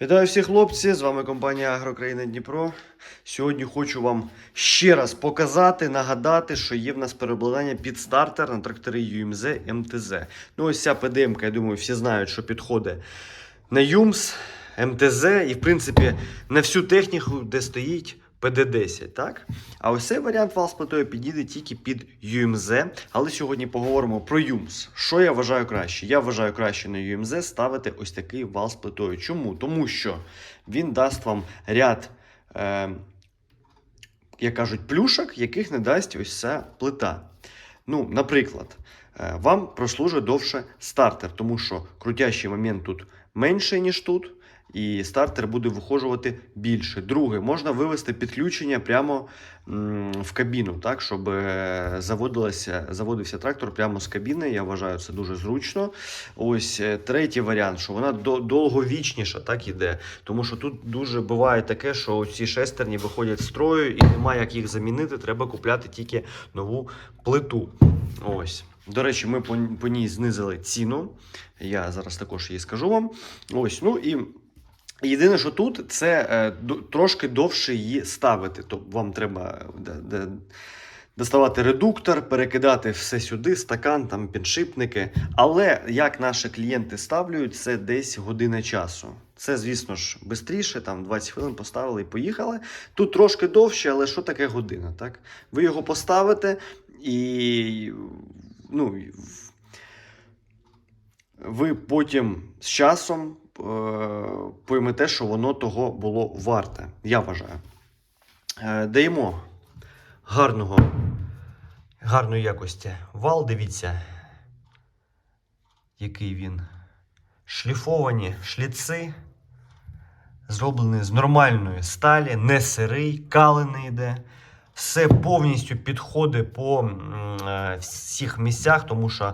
Вітаю всіх хлопці! З вами компанія Агрокраїна Дніпро. Сьогодні хочу вам ще раз показати, нагадати, що є в нас переобладнання під стартер на трактори UMZ МТЗ. Ну, ось ця ПДМ, я думаю, всі знають, що підходить на ЮМС, МТЗ і, в принципі, на всю техніку, де стоїть ПД-10. Так? А ось цей варіант вал з плитою підійде тільки під UMZ. Але сьогодні поговоримо про ЮМС. Що я вважаю краще? Я вважаю краще на UMZ ставити ось такий вал з плитою. Чому? Тому що він дасть вам ряд. Е, як кажуть, плюшок, яких не дасть ось ця плита. Ну, наприклад, вам прослужить довше стартер, тому що крутящий момент тут менший, ніж тут, і стартер буде вихожувати більше. Друге, можна вивести підключення прямо в кабіну, так, щоб е, заводився трактор прямо з кабіни. Я вважаю, це дуже зручно. Ось е, третій варіант, що вона довговічніша, так іде. Тому що тут дуже буває таке, що ці шестерні виходять з строю і немає як їх замінити. Треба купляти тільки нову плиту. Ось. До речі, ми по, по ній знизили ціну. Я зараз також її скажу вам. Ось, ну і. Єдине, що тут, це е, трошки довше її ставити. Тобто вам треба де, де, доставати редуктор, перекидати все сюди, стакан, там підшипники. Але як наші клієнти ставлюють, це десь година часу. Це, звісно ж, швидше, там 20 хвилин поставили і поїхали. Тут трошки довше, але що таке година? Так? Ви його поставите і ну, ви потім з часом е, поймете, що воно того було варте. Я вважаю. Е, даємо гарного, гарної якості вал. Дивіться, який він. Шліфовані шліци. Зроблені з нормальної сталі, не сирий, калений йде. Все повністю підходить по е, всіх місцях, тому що е,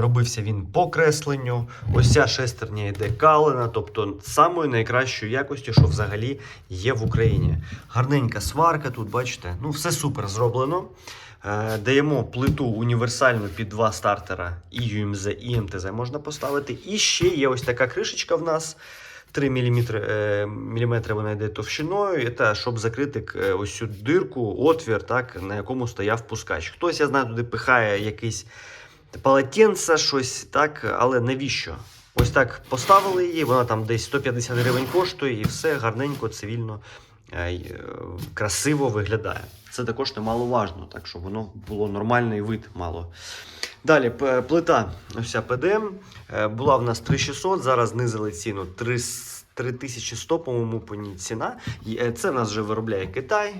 робився він по кресленню. Ось ця шестерня йде калена, тобто самої найкращої якості, що взагалі є в Україні. Гарненька сварка тут, бачите, ну все супер зроблено. Е, Даємо плиту універсальну під два стартера і UMZ, і МТЗ можна поставити. І ще є ось така кришечка в нас. 3 мм, е, вона йде товщиною, і щоб закрити е, ось цю дирку, отвір, так, на якому стояв пускач. Хтось, я знаю, туди пихає якийсь полотенце, щось так, але навіщо? Ось так поставили її, вона там десь 150 гривень коштує, і все гарненько, цивільно, е, красиво виглядає. Це також немаловажно, так щоб воно було нормальний вид мало. Далі плита, ця ПДМ. е, Була в нас 3600, зараз знизили ціну 3100, по-моєму, по ній ціна. Е, Це нас вже виробляє Китай.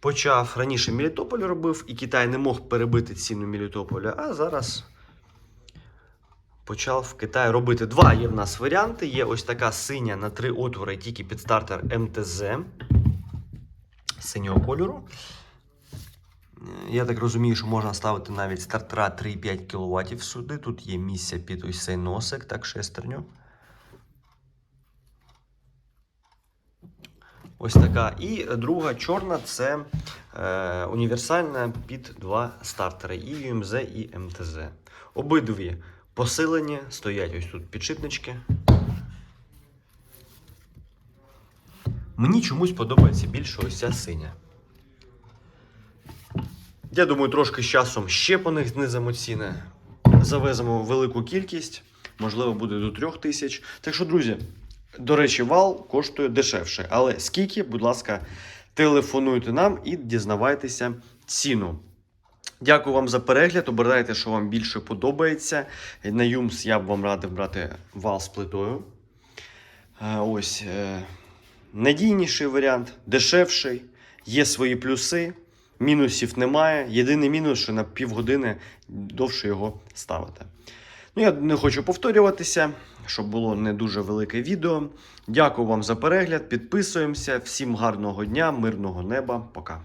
Почав раніше Мелітополь робив, і Китай не мог перебити ціну Мелітополя, а зараз почав в Китаї робити. Два є в нас варіанти. Є ось така синя на три отвори, тільки під стартер МТЗ синього кольору. Я так розумію, що можна ставити навіть стартера 3,5 кВт сюди. Тут є місце під ось цей носик, так, шестерню. Ось така. І друга чорна це е, універсальна під два стартери і UMZ, і МТЗ. Обидві посилені, стоять ось тут підшипнички. Мені чомусь подобається більше ось ця синя. Я думаю, трошки з часом ще по них знизимо ціни. Завеземо велику кількість, можливо, буде до трьох тисяч. Так що, друзі, до речі, вал коштує дешевше. Але скільки, будь ласка, телефонуйте нам і дізнавайтеся ціну. Дякую вам за перегляд. Обирайте, що вам більше подобається. На Юмс я б вам радив брати вал з плитою. Е, Ось е, надійніший варіант, дешевший, є свої плюси. Мінусів немає. Єдиний мінус, що на півгодини довше його ставити. Ну, я не хочу повторюватися, щоб було не дуже велике відео. Дякую вам за перегляд. Підписуємося. Всім гарного дня, мирного неба. Пока.